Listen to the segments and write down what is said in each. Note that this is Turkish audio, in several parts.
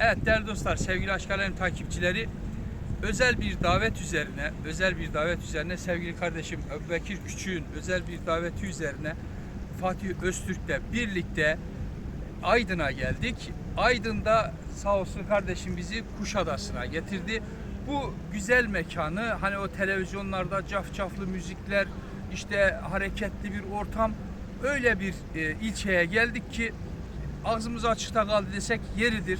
Evet değerli dostlar, sevgili Aşk takipçileri özel bir davet üzerine, özel bir davet üzerine sevgili kardeşim Bekir Küçük'ün özel bir daveti üzerine Fatih Öztürk'le birlikte Aydın'a geldik. Aydın'da sağ olsun kardeşim bizi Kuşadası'na getirdi. Bu güzel mekanı hani o televizyonlarda cafcaflı müzikler, işte hareketli bir ortam öyle bir e, ilçeye geldik ki ağzımız açıkta kaldı desek yeridir.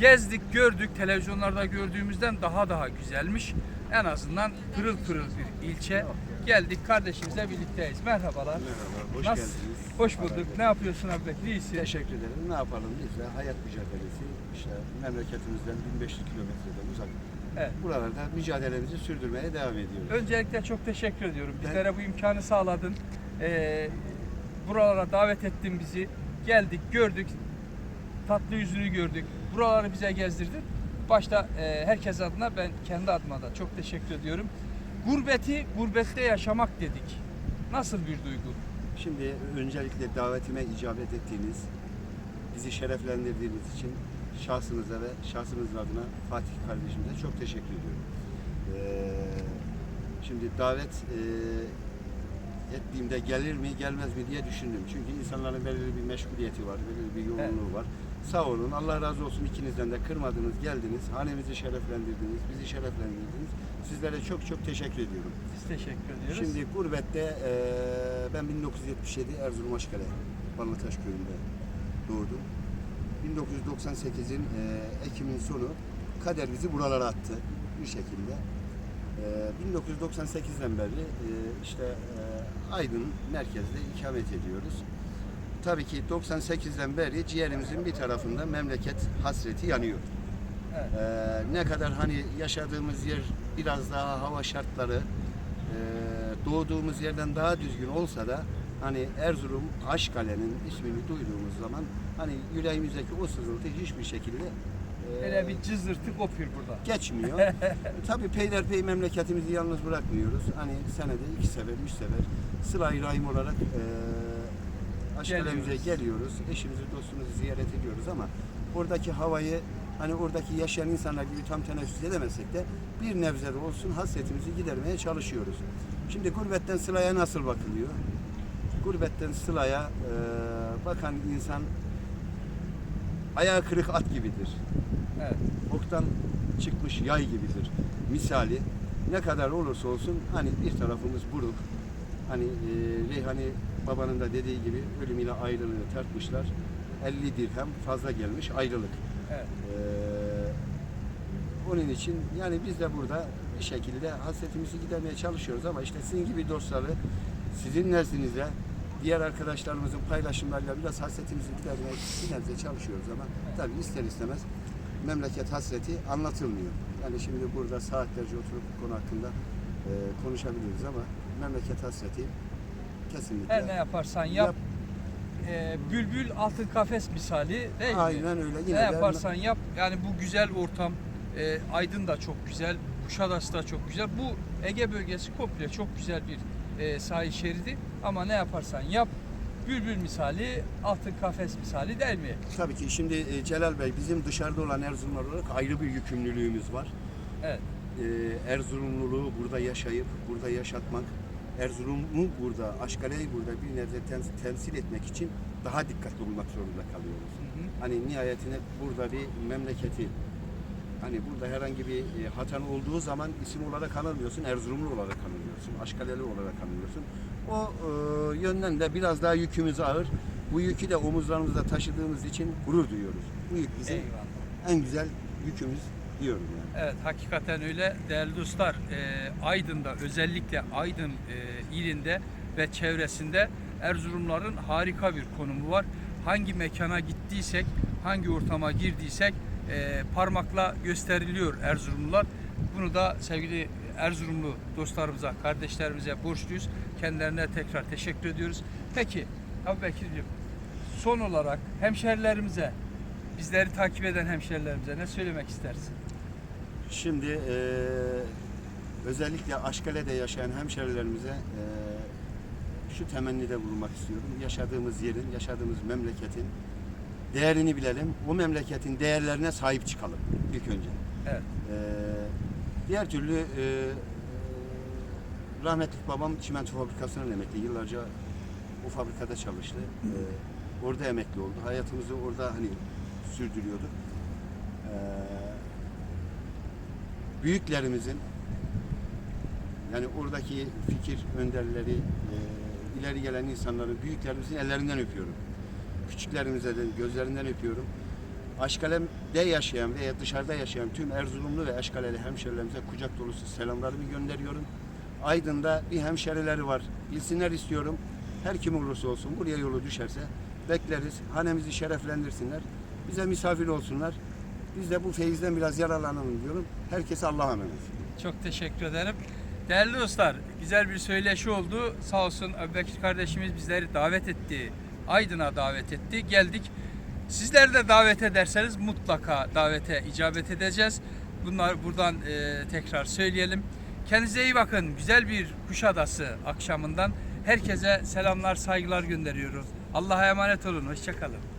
Gezdik, gördük. Televizyonlarda gördüğümüzden daha daha güzelmiş. En azından pırıl pırıl bir ilçe. Geldik kardeşimizle birlikteyiz. Merhabalar. Merhaba, hoş Nasıl- geldiniz. Hoş bulduk. Ne yapıyorsun abi? İyisin. Teşekkür ederim. Ne yapalım biz de hayat mücadelesi işte memleketimizden 1500 kilometreden uzak. Evet. Buralarda mücadelemizi sürdürmeye devam ediyoruz. Öncelikle çok teşekkür ediyorum. Ben- Bizlere bu imkanı sağladın. Ee, buralara davet ettin bizi. Geldik, gördük. Tatlı yüzünü gördük. Buraları bize gezdirdin. Başta e, herkes adına ben kendi adıma da çok teşekkür ediyorum. Gurbeti gurbette yaşamak dedik. Nasıl bir duygu? Şimdi öncelikle davetime icabet ettiğiniz, bizi şereflendirdiğiniz için şahsınıza ve şahsınızın adına Fatih kardeşimize çok teşekkür ediyorum. Ee, şimdi davet e, ettiğimde gelir mi gelmez mi diye düşündüm. Çünkü insanların belirli bir meşguliyeti var, belirli bir yoğunluğu var. Sağ olun, Allah razı olsun ikinizden de kırmadınız, geldiniz, hanemizi şereflendirdiniz, bizi şereflendirdiniz. Sizlere çok çok teşekkür ediyorum. Biz teşekkür ediyoruz. Şimdi gurbette eee, ben 1977 Erzurum Aşkale Balataş köyünde doğdum. 1998'in eee, Ekim'in sonu kader bizi buralara attı bir şekilde. Eee, 1998'den beri eee, işte eee, Aydın merkezde ikamet ediyoruz. Tabii ki 98'den beri ciğerimizin bir tarafında memleket hasreti yanıyor. Evet. Ee, ne kadar hani yaşadığımız yer biraz daha hava şartları e, doğduğumuz yerden daha düzgün olsa da hani Erzurum Aşkale'nin ismini duyduğumuz zaman hani yüreğimizdeki o sızıntı hiçbir şekilde e, Böyle bir cızırtı kopuyor burada. geçmiyor. Tabii peyderpey memleketimizi yalnız bırakmıyoruz. Hani senede iki sefer, üç sefer sıla-i rahim olarak e, Aşkale'mize Geliyoruz. geliyoruz. Eşimizi, dostumuzu ziyaret ediyoruz ama oradaki havayı hani oradaki yaşayan insanlar gibi tam teneffüs edemesek de bir nebze de olsun hasretimizi gidermeye çalışıyoruz. Şimdi gurbetten sılaya nasıl bakılıyor? Gurbetten sılaya e, bakan insan ayağı kırık at gibidir Evet. oktan çıkmış yay gibidir. Misali ne kadar olursa olsun hani bir tarafımız buruk. Hani e, Reyhani babanın da dediği gibi ölüm ile ayrılığı tartmışlar. 50 dirhem fazla gelmiş ayrılık. Evet. Ee, onun için yani biz de burada bir şekilde hasretimizi gidermeye çalışıyoruz ama işte sizin gibi dostları sizin nezdinizde diğer arkadaşlarımızın paylaşımlarıyla biraz hasretimizi gidermeye bir nebze çalışıyoruz ama tabii ister istemez memleket hasreti anlatılmıyor. Yani şimdi burada saatlerce oturup bu konu hakkında e, konuşabiliriz ama memleket hasreti kesinlikle Her ne yaparsan yap. Yap. Ee, bülbül altın kafes misali değil mi? aynen öyle. Yine ne de- yaparsan yap. Yani bu güzel ortam e, Aydın da çok güzel, Kuşadası da çok güzel. Bu Ege bölgesi komple çok güzel bir e, sahil şeridi. Ama ne yaparsan yap. Bülbül misali, altın kafes misali değil mi? Tabii ki şimdi e, Celal Bey bizim dışarıda olan Erzurumlar olarak ayrı bir yükümlülüğümüz var. Evet. E, Erzurumluluğu burada yaşayıp, burada yaşatmak, Erzurum'u burada, Aşkale'yi burada bir nebze tem- temsil etmek için daha dikkatli olmak zorunda kalıyoruz. Hı hı. Hani nihayetinde burada bir memleketi, hani burada herhangi bir e, hatan olduğu zaman isim olarak anılmıyorsun, Erzurumlu olarak anılıyorsun, Aşkaleli olarak anılıyorsun. O e, yönden de biraz daha yükümüz ağır. Bu yükü de omuzlarımızda taşıdığımız için gurur duyuyoruz. Bu yük bizim Eyvallah. en güzel yükümüz diyorum yani. Evet hakikaten öyle değerli dostlar. E, Aydın'da özellikle Aydın e, ilinde ve çevresinde Erzurumların harika bir konumu var. Hangi mekana gittiysek, hangi ortama girdiysek e, parmakla gösteriliyor Erzurumlular. Bunu da sevgili Erzurumlu dostlarımıza, kardeşlerimize borçluyuz. Kendilerine tekrar teşekkür ediyoruz. Peki Abi Bekir'ciğim son olarak hemşerilerimize, bizleri takip eden hemşerilerimize ne söylemek istersin? Şimdi e, özellikle Aşkale'de yaşayan hemşerilerimize e, şu temennide bulunmak istiyorum. Yaşadığımız yerin, yaşadığımız memleketin değerini bilelim. O memleketin değerlerine sahip çıkalım ilk önce. Evet. Ee, diğer türlü e, e, rahmetli babam çimento fabrikasından emekli. Yıllarca o fabrikada çalıştı. Ee, orada emekli oldu. Hayatımızı orada hani sürdürüyorduk. Ee, büyüklerimizin yani oradaki fikir önderleri, e, ileri gelen insanların, büyüklerimizin ellerinden öpüyorum. Küçüklerimize de gözlerinden öpüyorum. Aşkalem'de yaşayan veya dışarıda yaşayan tüm Erzurumlu ve Aşkaleli hemşerilerimize kucak dolusu selamlarımı gönderiyorum. Aydın'da bir hemşerileri var. Bilsinler istiyorum. Her kim olursa olsun buraya yolu düşerse bekleriz. Hanemizi şereflendirsinler. Bize misafir olsunlar. Biz de bu feyizden biraz yararlanalım diyorum. Herkese Allah'a emanet. Çok teşekkür ederim. Değerli dostlar, güzel bir söyleşi oldu. Sağ olsun Ebubekir kardeşimiz bizleri davet etti. Aydın'a davet etti. Geldik. Sizler de davet ederseniz mutlaka davete icabet edeceğiz. Bunlar buradan e, tekrar söyleyelim. Kendinize iyi bakın. Güzel bir Kuşadası akşamından herkese selamlar, saygılar gönderiyoruz. Allah'a emanet olun. Hoşçakalın.